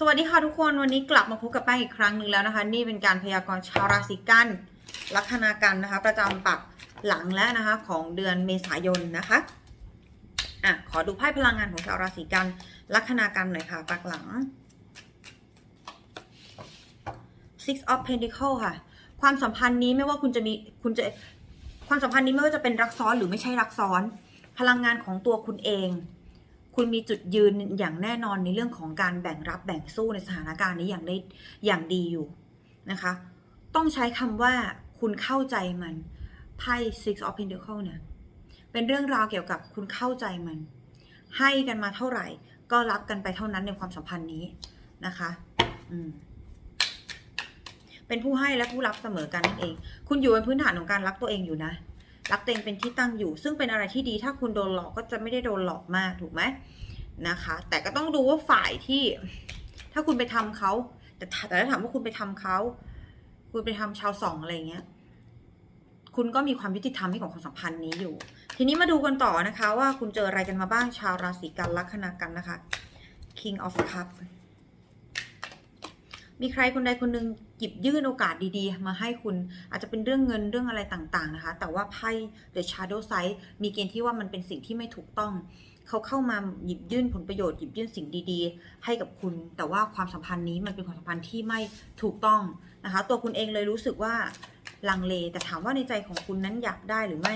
สวัสดีค่ะทุกคนวันนี้กลับมาพบกับแป้งอีกครั้งหนึ่งแล้วนะคะ นี่เป็นการพยากรณ์ชาวราศีกันลัคนากันนะคะ ประจำปักหลังแล้วนะคะของเดือนเมษายนนะคะอะขอดูไพ่พลังงานของชาวราศีกันลัคนากันหน่อยค่ะปักหลัง Six of Pentacle ค่ะ ความสัมพันธ์นี้ไม่ว่าคุณจะมีคุณจะความสัมพันธ์นี้ไม่ว่าจะเป็นรักซ้อนหรือไม่ใช่รักซ้อน พลังงานของตัวคุณเอง คุณมีจุดยืนอย่างแน่นอนในเรื่องของการแบ่งรับแบ่งสู้ในสถานการณ์นี้อย่างได้อย่างดีอยู่นะคะ ต้องใช้คำว่าคุณเข้าใจมันไพ่ Six of Pentacles เนี่ยเป็นเรื่องราวเกี่ยวกับคุณเข้าใจมัน ให้กันมาเท่าไหร่ ก็รับกันไปเท่านั้นในความสัมพันธ์นี้นะคะอืมเป็นผู้ให้และผู้รับเสมอกันนั่นเอง คุณอยู่บนพื้นฐานของการรักตัวเองอยู่นะ รักตัวเองเป็นที่ตั้งอยู่ ซึ่งเป็นอะไรที่ดีถ้าคุณโดนหลอกก็จะไม่ได้โดนหลอกมากถูกไหมนะคะ แต่ก็ต้องดูว่าฝ่ายที่ ถ้าคุณไปทำเขาแต่ถ้าแต่ถ้าถามว่าคุณไปทำเขาคุณไปทำชาวสองอะไรเงี้ย คุณก็มีความยุติธรรมให้ของความสัมพันธ์นี้อยู่ ทีนี้มาดูกันต่อนะคะ ว่าคุณเจออะไรกันมาบ้างชาวราศีกันลัคนากันนะคะ King of Cup มีใครคนใดคนหนึ่งหยิบยื่นโอกาสดีๆ มาให้คุณอาจจะเป็นเรื่องเงินเรื่องอะไรต่างๆนะคะ แต่ว่าไพ่ The Shadow Side มีเกณฑ์ที่ว่ามันเป็นสิ่งที่ไม่ถูกต้อง เขาเข้ามาหยิบยื่นผลประโยชน์หยิบยื่นสิ่งดีๆ ให้กับคุณ แต่ว่าความสัมพันธ์นี้มันเป็นความสัมพันธ์ที่ไม่ถูกต้องนะคะ ตัวคุณเองเลยรู้สึกว่าลังเล แต่ถามว่าในใจของคุณนั้นอยากได้หรือไม่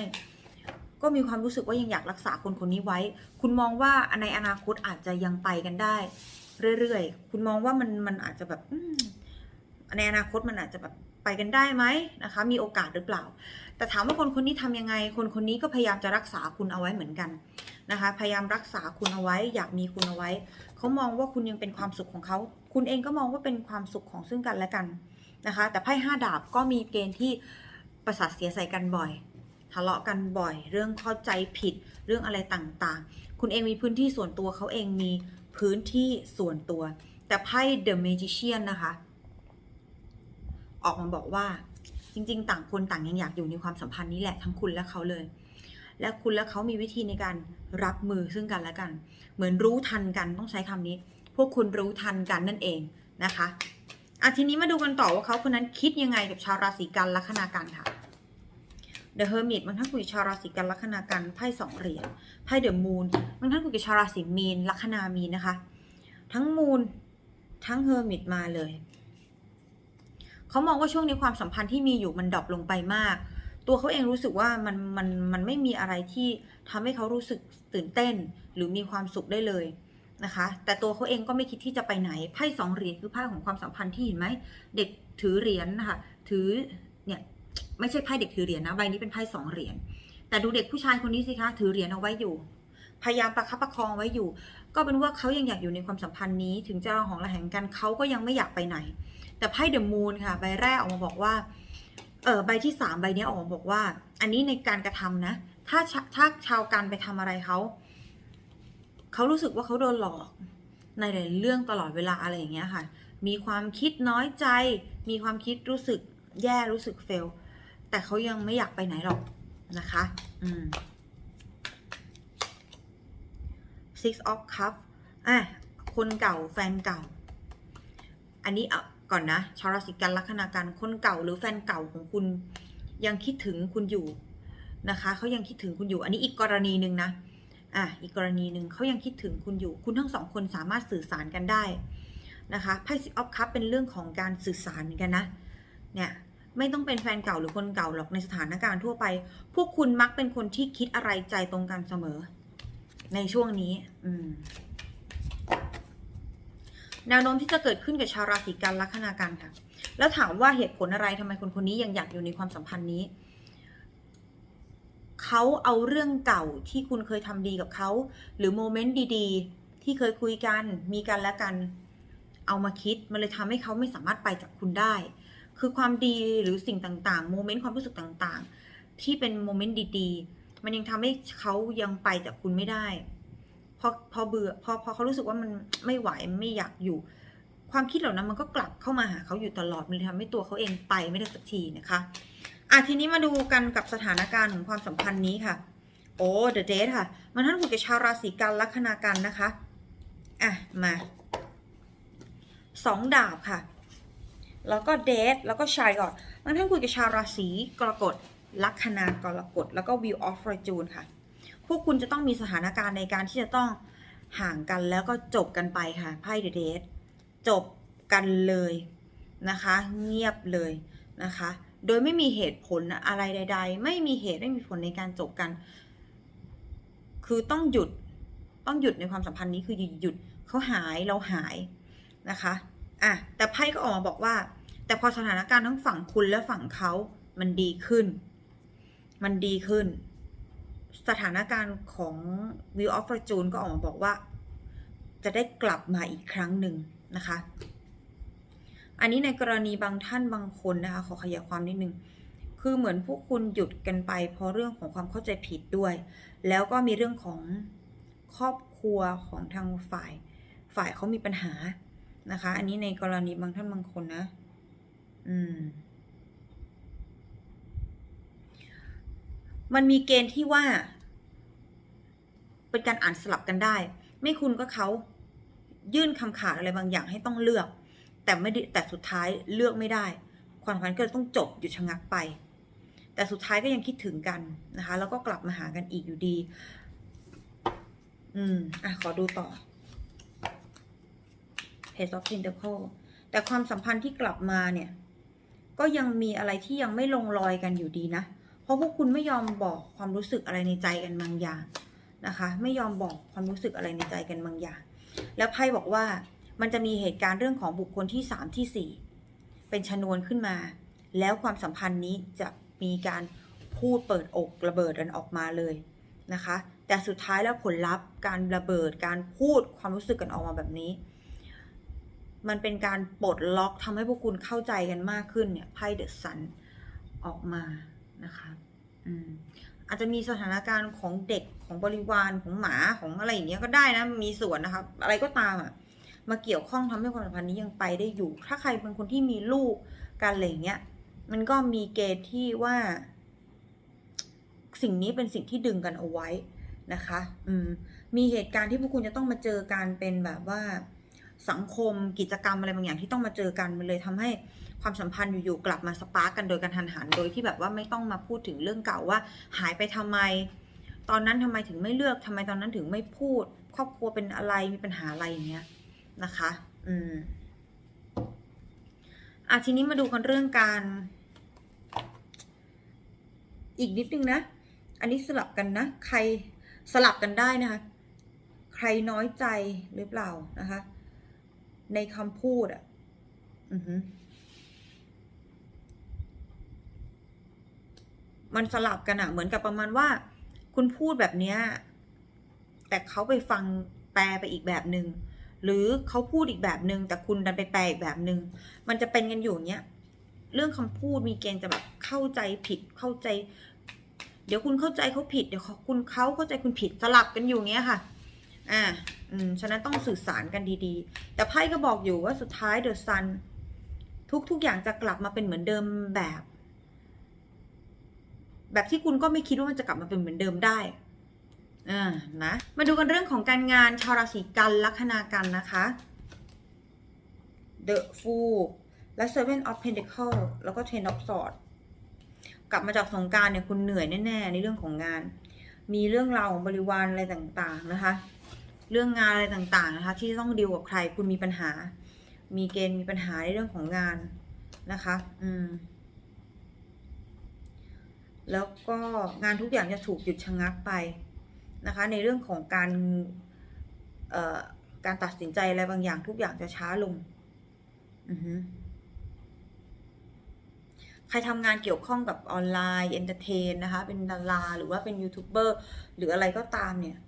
ก็มีความรู้สึกว่ายังอยากรักษาคนคนนี้ไว้ คุณมองว่าในอนาคตอาจจะยังไปกันได้ เรื่อยๆ คุณมองว่ามันมันอาจจะแบบในอนาคตมันอาจจะแบบไปกันได้ไหมนะคะ มีโอกาสหรือเปล่า แต่ถามว่าคนคนนี้ทำยังไง คนคนนี้ก็พยายามจะรักษาคุณเอาไว้เหมือนกันนะคะ พยายามรักษาคุณเอาไว้ อยากมีคุณเอาไว้ เขามองว่าคุณยังเป็นความสุขของเขา คุณเองก็มองว่าเป็นความสุขของซึ่งกันและกันนะคะ แต่ไพ่ห้าดาบก็มีเกณฑ์ที่ประสาทเสียใส่กันบ่อย ทะเลาะกันบ่อย เรื่องเข้าใจผิด เรื่องอะไรต่างๆ คุณเองมีพื้นที่ส่วนตัวเขาเองมี พื้นที่ส่วนตัว แต่ไพ่ The Magician นะคะ ออกมาบอกว่า จริง ๆ ต่างคนต่างยังอยากอยู่ในความสัมพันธ์นี้แหละทั้งคุณและเขาเลย และคุณและเขามีวิธีในการรับมือซึ่งกันและกัน เหมือนรู้ทันกันต้องใช้คำนี้ พวกคุณรู้ทันกันนั่นเองนะคะอะทีนี้มาดูกันต่อว่าเขาคนนั้นคิดยังไงกับชาวราศีกันลัคนากันค่ะ The Hermit บางท่านคุยกับชาวราศีกันลัคนากันไพ่สองเหรียญไพ่ The Moon บางท่านคุยกับชาวราศีมีนลัคนามีนนะคะ ทั้ง Moon ทั้ง Hermit มาเลยเขามองว่าช่วงนี้ความสัมพันธ์ที่มีอยู่มันดรอปลงไปมาก ตัวเขาเองรู้สึกว่ามันมันมันไม่มีอะไรที่ทำให้เขารู้สึกตื่นเต้น หรือมีความสุขได้เลยนะคะ แต่ตัวเขาเองก็ไม่คิดที่จะไปไหนไพ่สองเหรียญคือไพ่ของความสัมพันธ์ที่เห็นไหมเด็กถือเหรียญนะคะถือเนี่ย ไม่ใช่ไพ่เด็กถือเหรียญนะใบนี้เป็นไพ่สองเหรียญแต่ดูเด็กผู้ชายคนนี้สิคะถือเหรียญเอาไว้อยู่ พยายามประคับประคองไว้อยู่ ก็เป็นว่าเขายังอยากอยู่ในความสัมพันธ์นี้ ถึงจะระหองระแหงกันเขาก็ยังไม่อยากไปไหน แต่ไพ่เดอะมูนค่ะใบแรกออกมาบอกว่าเออใบที่สามใบนี้ออกมาบอกว่า อันนี้ในการกระทำนะ ถ้าชาถ้าชาวกันไปทำอะไรเขาเขารู้สึกว่าเขาโดนหลอกในหลายเรื่องตลอดเวลาอะไรอย่างเงี้ยค่ะ มีความคิดน้อยใจ มีความคิดรู้สึกแย่รู้สึกเฟล แต่เขายังไม่อยากไปไหนหรอกนะคะ อืม six of cup อะ คนเก่าแฟนเก่า อันนี้เอาก่อนนะ ชาวราศีกันลัคนาการคนเก่าหรือแฟนเก่าของคุณยังคิดถึงคุณอยู่นะคะ เขายังคิดถึงคุณอยู่ อันนี้อีกกรณีหนึ่งนะ อะ อีกกรณีหนึ่งเขายังคิดถึงคุณอยู่ คุณทั้งสองคนสามารถสื่อสารกันได้นะคะไพ่ซิออฟคัพเป็นเรื่องของการสื่อสารกันนะ เนี่ย ไม่ต้องเป็นแฟนเก่าหรือคนเก่าหรอกในสถานการณ์ทั่วไป พวกคุณมักเป็นคนที่คิดอะไรใจตรงกันเสมอ ในช่วงนี้ อืมแนวโน้มที่จะเกิดขึ้นกับชาวราศีกันลัคนากันค่ะ แล้วถามว่าเหตุผลอะไรทำไมคนคนนี้ยังอยากอยู่ในความสัมพันธ์นี้ เขาเอาเรื่องเก่าที่คุณเคยทำดีกับเขา หรือโมเมนต์ดีๆ ที่เคยคุยกัน มีกันและกัน เอามาคิด มันเลยทำให้เขาไม่สามารถไปจากคุณได้ คือความดีหรือสิ่งต่างๆ โมเมนต์ความรู้สึกต่างๆ ที่เป็นโมเมนต์ดีๆ มันยังทำให้เขายังไปจากคุณไม่ได้พอพอเบื่อพอพอเขารู้สึกว่ามันไม่ไหวไม่อยากอยู่ ความคิดเหล่านั้นมันก็กลับเข้ามาหาเขาอยู่ตลอดมันเลยทำให้ตัวเขาเองไปไม่ได้สักทีนะคะอะทีนี้มาดูกันกับสถานการณ์ของความสัมพันธ์นี้ค่ะ โอ้เดอะเดทค่ะ มันท่านคุยกับชาวราศีกันลัคนากันนะคะ อะ มาสองดาบค่ะ แล้วก็เดทแล้วก็ชายก่อนบางท่านคุยกับชาวราศีกรกฎลัคนากรกฎแล้วก็ Wheel of Fortune ค่ะ พวกคุณจะต้องมีสถานการณ์ในการที่จะต้องห่างกันแล้วก็จบกันไปค่ะไพ่เดเดทจบกันเลยนะคะ เงียบเลยนะคะ โดยไม่มีเหตุผลอะไรใด ๆ ไม่มีเหตุไม่มีผลในการจบกัน คือต้องหยุดต้องหยุดในความสัมพันธ์นี้คือหยุดหยุดเขาหายเราหายนะคะ อะแต่ไพ่ก็ออกมาบอกว่า แต่พอสถานการณ์ทั้งฝั่งคุณและฝั่งเขามันดีขึ้น มันดีขึ้น สถานการณ์ของ Wheel of Fortune ก็ออกมาบอกว่า จะได้กลับมาอีกครั้งหนึ่งนะคะ อันนี้ในกรณีบางท่านบางคนนะคะ ขอขยายความนิดนึงคือเหมือนพวกคุณหยุดกันไป เพราะเรื่องของความเข้าใจผิดด้วย แล้วก็มีเรื่องของครอบครัวของทางฝ่าย ฝ่ายเขามีปัญหา นะคะ อันนี้ในกรณีบางท่านบางคนนะ อืม มันมีเกณฑ์ที่ว่า เป็นการอ่านสลับกันได้ ไม่คุณก็เขายื่นคำขาดอะไรบางอย่างให้ต้องเลือก แต่ไม่แต่สุดท้ายเลือกไม่ได้ ความสัมพันก็เลยต้องจบหยุดชะงักไป แต่สุดท้ายก็ยังคิดถึงกันนะคะ แล้วก็กลับมาหากันอีกอยู่ดี อืม อะ ขอดูต่อ Page of Pentacle แต่ความสัมพันธ์ที่กลับมาเนี่ย ก็ยังมีอะไรที่ยังไม่ลงรอยกันอยู่ดีนะ เพราะพวกคุณไม่ยอมบอกความรู้สึกอะไรในใจกันบางอย่างนะคะ ไม่ยอมบอกความรู้สึกอะไรในใจกันบางอย่าง แล้วไพ่บอกว่ามันจะมีเหตุการณ์เรื่องของบุคคลที่สามที่สี่เป็นชนวนขึ้นมา แล้วความสัมพันธ์นี้จะมีการพูดเปิดอกระเบิดกันออกมาเลยนะคะ แต่สุดท้ายแล้วผลลัพธ์การระเบิดการพูดความรู้สึกกันออกมาแบบนี้ มันเป็นการปลดล็อกทำให้พวกคุณเข้าใจกันมากขึ้นเนี่ยไพ่เดอะซันออกมานะคะอืมอาจจะมีสถานการณ์ของเด็กของบริวารของหมาของอะไรอย่างเงี้ยก็ได้นะมีส่วนนะครับอะไรก็ตามอะมาเกี่ยวข้องทำให้ความสัมพันธ์นี้ยังไปได้อยู่ ถ้าใครเป็นคนที่มีลูกกันอะไรเงี้ย มันก็มีเกณฑ์ที่ว่า สิ่งนี้เป็นสิ่งที่ดึงกันเอาไว้นะคะ อืม มีเหตุการณ์ที่พวกคุณจะต้องมาเจอการเป็นแบบว่า สังคมกิจกรรมอะไรบางอย่างที่ต้องมาเจอกันมันเลยทำให้ความสัมพันธ์อยู่ๆกลับมาสปาร์กกันโดยการทันหันโดยที่แบบว่าไม่ต้องมาพูดถึงเรื่องเก่าว่า หายไปทำไม ตอนนั้นทำไมถึงไม่เลือกทำไมตอนนั้นถึงไม่พูด ครอบครัวเป็นอะไรมีปัญหาอะไรอย่างเงี้ยนะคะ อืมอะทีนี้มาดูกันเรื่องการ อีกนิดนึงนะ อันนี้สลับกันนะ ใครสลับกันได้นะคะ ใครน้อยใจหรือเปล่านะคะ ในคำพูดอะ อือหือมันสลับกันอะเหมือนกับประมาณว่า คุณพูดแบบเนี้ย แต่เขาไปฟังแปลไปอีกแบบหนึง่งหรือเขาพูดอีกแบบหนึง่งแต่คุณดันไปแปลอีกแบบหนึง่งมันจะเป็นกันอยู่เงี้ยเรื่องคำพูดมีเกณฑ์จะแบบเข้าใจผิดเข้าใจ เดี๋ยวคุณเข้าใจเขาผิดเดี๋ยวคุณเขาเข้าใจคุณผิดสลับกันอยู่เงี้ยค่ะ อ่าอืมฉะนั้นต้องสื่อสารกันดีๆ แต่ไพ่ก็บอกอยู่ว่าสุดท้ายเดอะซันทุกทุกอย่างจะกลับมาเป็นเหมือนเดิมแบบ แบบที่คุณก็ไม่คิดว่ามันจะกลับมาเป็นเหมือนเดิมได้อ่านะมาดูกันเรื่องของการงานชาวราศีกันลัคนากันนะคะ The Fool และ Seven of Pentacle แล้วก็ Ten of Swords กลับมาจากสงการเนี่ยคุณเหนื่อยแน่ๆ ในเรื่องของงาน มีเรื่องราวของบริวารอะไรต่างๆนะคะ เรื่องงานอะไรต่างๆนะคะที่ต้องดีลกับใครคุณมีปัญหา มีเกณฑ์มีปัญหาในเรื่องของงานนะคะ อืม แล้วก็งานทุกอย่างจะถูกหยุดชะงักไปนะคะ ในเรื่องของการเอ่อการตัดสินใจอะไรบางอย่างทุกอย่างจะช้าลง อือฮึใครทำงานเกี่ยวข้องกับออนไลน์เอนเตอร์เทนนะคะ เป็นดาราหรือว่าเป็นยูทูบเบอร์หรืออะไรก็ตามเนี่ย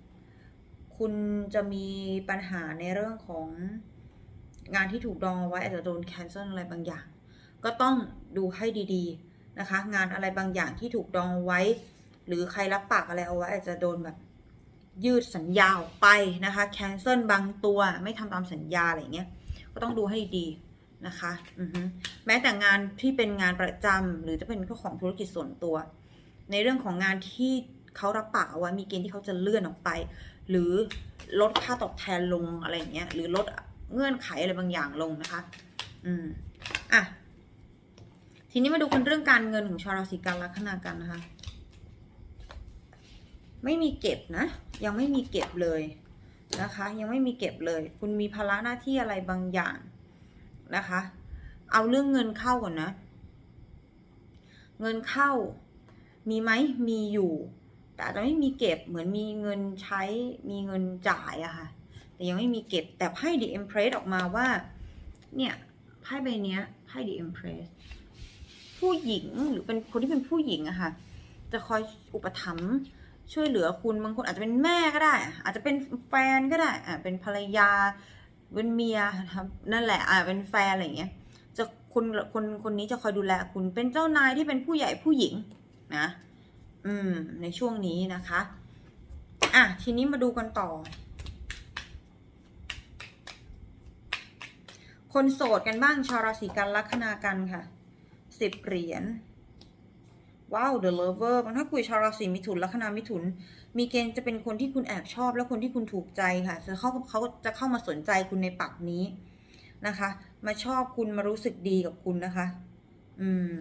คุณจะมีปัญหาในเรื่องของงานที่ถูกดองเอาไว้อาจจะโดนแคนเซิลอะไรบางอย่าง ก็ต้องดูให้ดีๆนะคะ งานอะไรบางอย่างที่ถูกดองเอาไว้ หรือใครรับปากอะไรเอาไว้อาจจะโดนแบบยืดสัญญาออกไปนะคะแคนเซิลบางตัวไม่ทำตามสัญญาอะไรเงี้ยก็ต้องดูให้ดีนะคะอือแม้แต่งานที่เป็นงานประจำหรือจะเป็นเจ้าของธุรกิจส่วนตัว ในเรื่องของงานที่เขารับปากเอาไว้มีเกณฑ์ที่เขาจะเลื่อนออกไป หรือลดค่าตอบแทนลงอะไรอย่างเงี้ยหรือลดเงื่อนไขอะไรบางอย่างลงนะคะ อืมอะทีนี้มาดูกันเรื่องการเงินของชาวราศีกันลัคนากันนะคะ ไม่มีเก็บนะ ยังไม่มีเก็บเลยนะคะ ยังไม่มีเก็บเลย คุณมีภาระหน้าที่อะไรบางอย่างนะคะ เอาเรื่องเงินเข้าก่อนนะ เงินเข้ามีไหมมีอยู่ แต่อาจจะไม่มีเก็บเหมือนมีเงินใช้มีเงินจ่ายอะค่ะ แต่ยังไม่มีเก็บแต่ไพ่ The Empress ออกมาว่า เนี่ยไพ่ใบนี้ไพ่ The Empress ผู้หญิงหรือเป็นคนที่เป็นผู้หญิงอะค่ะ จะคอยอุปถัมภ์ช่วยเหลือคุณบางคนอาจจะเป็นแม่ก็ได้ อาจจะเป็นแฟนก็ได้อ่าเป็นภรรยาเป็นเมียนะครับนั่นแหละอ่าเป็นแฟนอะไรอย่างเงี้ยจะคนคนคนนี้จะคอยดูแลคุณเป็นเจ้านายที่เป็นผู้ใหญ่ผู้หญิงนะ อืม ในช่วงนี้นะคะ อะ ทีนี้มาดูกันต่อ คนโสดกันบ้างชาวราศีกันลัคนากันค่ะสิบเหรียญว้าว the lover มันถ้าคุยชาวราศีมิถุนลัคนามิถุน มีเกณฑ์จะเป็นคนที่คุณแอบชอบ และคนที่คุณถูกใจค่ะจะเข้าเขาจะเข้ามาสนใจคุณในปักนี้นะคะ มาชอบคุณมารู้สึกดีกับคุณนะคะ อืม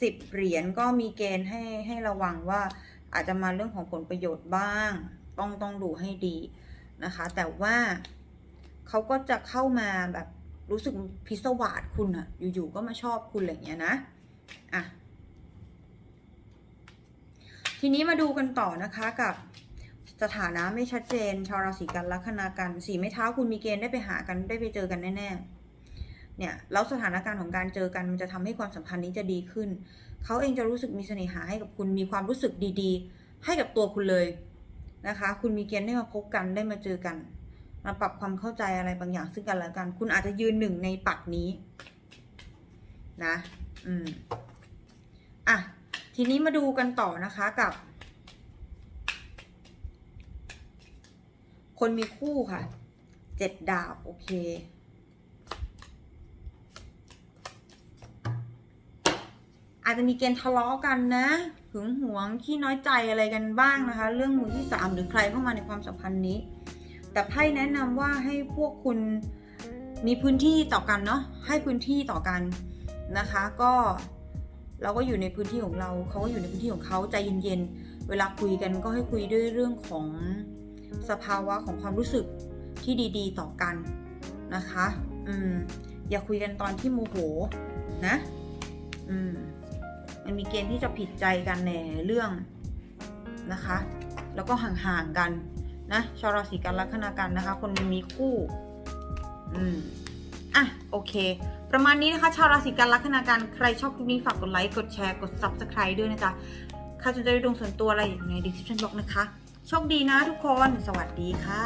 สิบเหรียญก็มีเกณฑ์ให้ให้ระวังว่าอาจจะมาเรื่องของผลประโยชน์บ้าง ต้องต้องดูให้ดีนะคะ แต่ว่าเขาก็จะเข้ามาแบบรู้สึกพิศวาสคุณอะอยู่ๆก็มาชอบคุณอะไรอย่างเงี้ยนะอะทีนี้มาดูกันต่อนะคะกับสถานะไม่ชัดเจน ชาวราศีกันลัคนากันสีไม้เท้าคุณมีเกณฑ์ได้ไปหากันได้ไปเจอกันแน่ๆ เนี่ยแล้วสถานการณ์ของการเจอกันมันจะทำให้ความสัมพันธ์นี้จะดีขึ้น เขาเองจะรู้สึกมีเสน่หาให้กับคุณมีความรู้สึกดีๆ ให้กับตัวคุณเลยนะคะ คุณมีเกณฑ์ได้มาพบกันได้มาเจอกัน มาปรับความเข้าใจอะไรบางอย่างซึ่งกันและกัน คุณอาจจะยืนหนึ่งในปักนี้นะอืมอะทีนี้มาดูกันต่อนะคะกับ คนมีคู่ค่ะเจ็ดดาบโอเค อาจจะมีเกณฑ์ทะเลาะกันนะ หึงหวงขี้น้อยใจอะไรกันบ้างนะคะ เรื่องมือที่สามหรือใครเข้ามาในความสัมพันธ์นี้ แต่ไพ่แนะนำว่าให้พวกคุณมีพื้นที่ต่อกันเนาะให้พื้นที่ต่อกันนะคะ ก็เราก็อยู่ในพื้นที่ของเราเขาก็อยู่ในพื้นที่ของเขาใจเย็นๆ เวลาคุยกันก็ให้คุยด้วยเรื่องของสภาวะของความรู้สึกที่ดีๆ ต่อกันนะคะ อืม อย่าคุยกันตอนที่โมโหนะ อืม มันมีเกณฑ์ที่จะผิดใจกันในเรื่องนะคะ แล้วก็ห่างๆกันนะชาวราศีกันลัคนากันนะคะ คนมีคู่ อืมอะโอเค ประมาณนี้นะคะชาวราศีกันลัคนากันใครชอบคลิปนี้ฝากกดไลค์กดแชร์กด subscribe ด้วยนะจ๊ะใครสนใจดวงส่วนตัวอะไรอยู่ใน description box นะคะ โชคดีนะทุกคน สวัสดีค่ะ